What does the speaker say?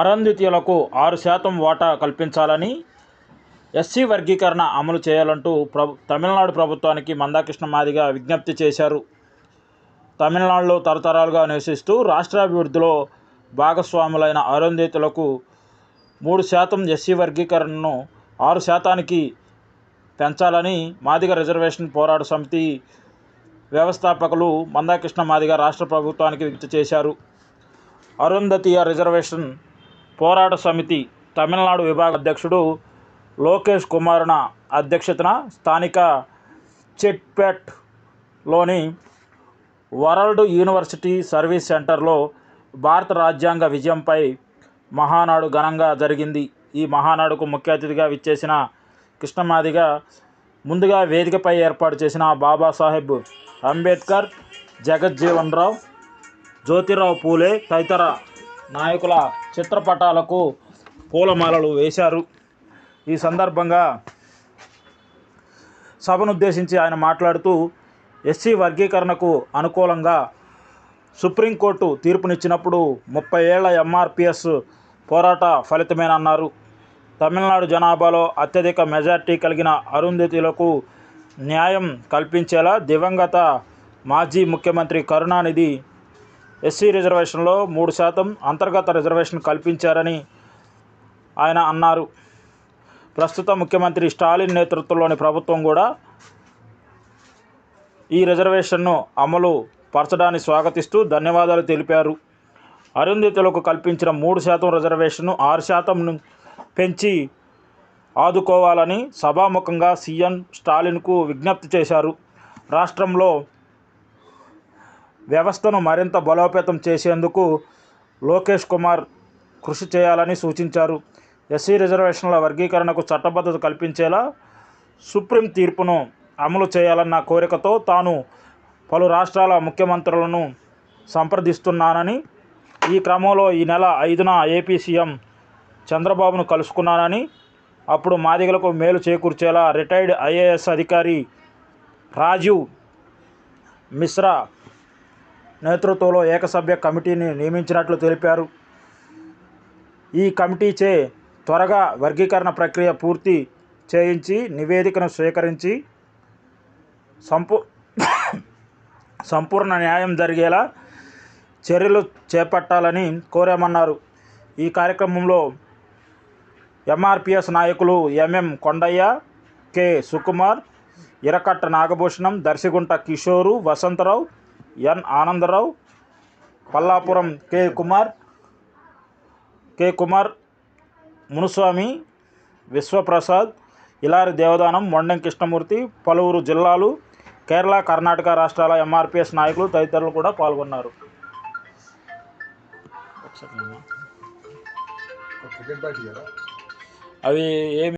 అరుంధతులకు ఆరు శాతం వాటా కల్పించాలని ఎస్సీ వర్గీకరణ అమలు చేయాలంటూ ప్రభు తమిళనాడు ప్రభుత్వానికి మందాకృష్ణ మాదిగ విజ్ఞప్తి చేశారు. తమిళనాడులో తరతరాలుగా నివసిస్తూ రాష్ట్రాభివృద్ధిలో భాగస్వాములైన అరుంధతులకు మూడు శాతం ఎస్సీ వర్గీకరణను ఆరు శాతానికి పెంచాలని మాదిగ రిజర్వేషన్ పోరాట సమితి వ్యవస్థాపకులు మందాకృష్ణ మాదిగ రాష్ట్ర ప్రభుత్వానికి విజ్ఞప్తి చేశారు. అరుంధతీయ రిజర్వేషన్ పోరాట సమితి తమిళనాడు విభాగ అధ్యక్షుడు లోకేష్ కుమారున అధ్యక్షతన స్థానిక చెట్పేట్లోని వరల్డ్ యూనివర్సిటీ సర్వీస్ సెంటర్లో భారత రాజ్యాంగ విజయంపై మహానాడు ఘనంగా జరిగింది. ఈ మహానాడుకు ముఖ్య అతిథిగా విచ్చేసిన కృష్ణమాదిగా ముందుగా వేదికపై ఏర్పాటు చేసిన బాబాసాహెబ్ అంబేద్కర్ జగజ్జీవన్ రావు జ్యోతిరావు పూలే తదితర నాయకుల చిత్రపటాలకు పూలమాలలు వేశారు. ఈ సందర్భంగా సభనుద్దేశించి ఆయన మాట్లాడుతూ ఎస్సీ వర్గీకరణకు అనుకూలంగా సుప్రీంకోర్టు తీర్పునిచ్చినప్పుడు ముప్పై ఏళ్ళ ఎంఆర్పిఎస్ పోరాట ఫలితమేనన్నారు. తమిళనాడు జనాభాలో అత్యధిక మెజార్టీ కలిగిన అరుంధతులకు న్యాయం కల్పించేలా దివంగత మాజీ ముఖ్యమంత్రి కరుణానిధి ఎస్సీ రిజర్వేషన్లో మూడు శాతం అంతర్గత రిజర్వేషన్ కల్పించారని ఆయన అన్నారు. ప్రస్తుత ముఖ్యమంత్రి స్టాలిన్ నేతృత్వంలోని ప్రభుత్వం కూడా ఈ రిజర్వేషన్ను అమలు పరచడాన్ని స్వాగతిస్తూ ధన్యవాదాలు తెలిపారు. అరుంధతులకు కల్పించిన మూడు శాతం రిజర్వేషన్ను ఆరు శాతం పెంచి ఆదుకోవాలని సభాముఖంగా సీఎం స్టాలిన్కు విజ్ఞప్తి చేశారు. రాష్ట్రంలో వ్యవస్థను మరింత బలోపేతం చేసేందుకు లోకేష్ కుమార్ కృషి చేయాలని సూచించారు. ఎస్సీ రిజర్వేషన్ల వర్గీకరణకు చట్టబద్ధత కల్పించేలా సుప్రీం తీర్పును అమలు చేయాలన్న కోరికతో తాను పలు రాష్ట్రాల ముఖ్యమంత్రులను సంప్రదిస్తున్నానని ఈ క్రమంలో ఈ నెల ఐదున ఏపీ సీఎం చంద్రబాబును కలుసుకున్నానని అప్పుడు మాదిగలకు మేలు చేకూర్చేలా రిటైర్డ్ ఐఏఎస్ అధికారి రాజీవ్ మిశ్రా నేతృత్వంలో ఏకసభ్య కమిటీని నియమించినట్లు తెలిపారు. ఈ కమిటీచే త్వరగా వర్గీకరణ ప్రక్రియ పూర్తి చేయించి నివేదికను స్వీకరించి సంపూ సంపూర్ణ న్యాయం జరిగేలా చర్యలు చేపట్టాలని కోరామన్నారు. ఈ కార్యక్రమంలో ఎంఆర్పిఎస్ నాయకులు MM Kondaiah K. Sukumar Irakatta Nagabhushanam Darshigunta Kishore Vasantharao N Anandarao Pallapuram K Kumar K Kumar Munuswamy Vishwaprasad Ilari Devadanam Mondem Krishnamurthy పలువురు జిల్లాలు కేరళ కర్ణాటక రాష్ట్రాల ఎంఆర్పిఎస్ నాయకులు తదితరులు కూడా పాల్గొన్నారు. అవి ఏమి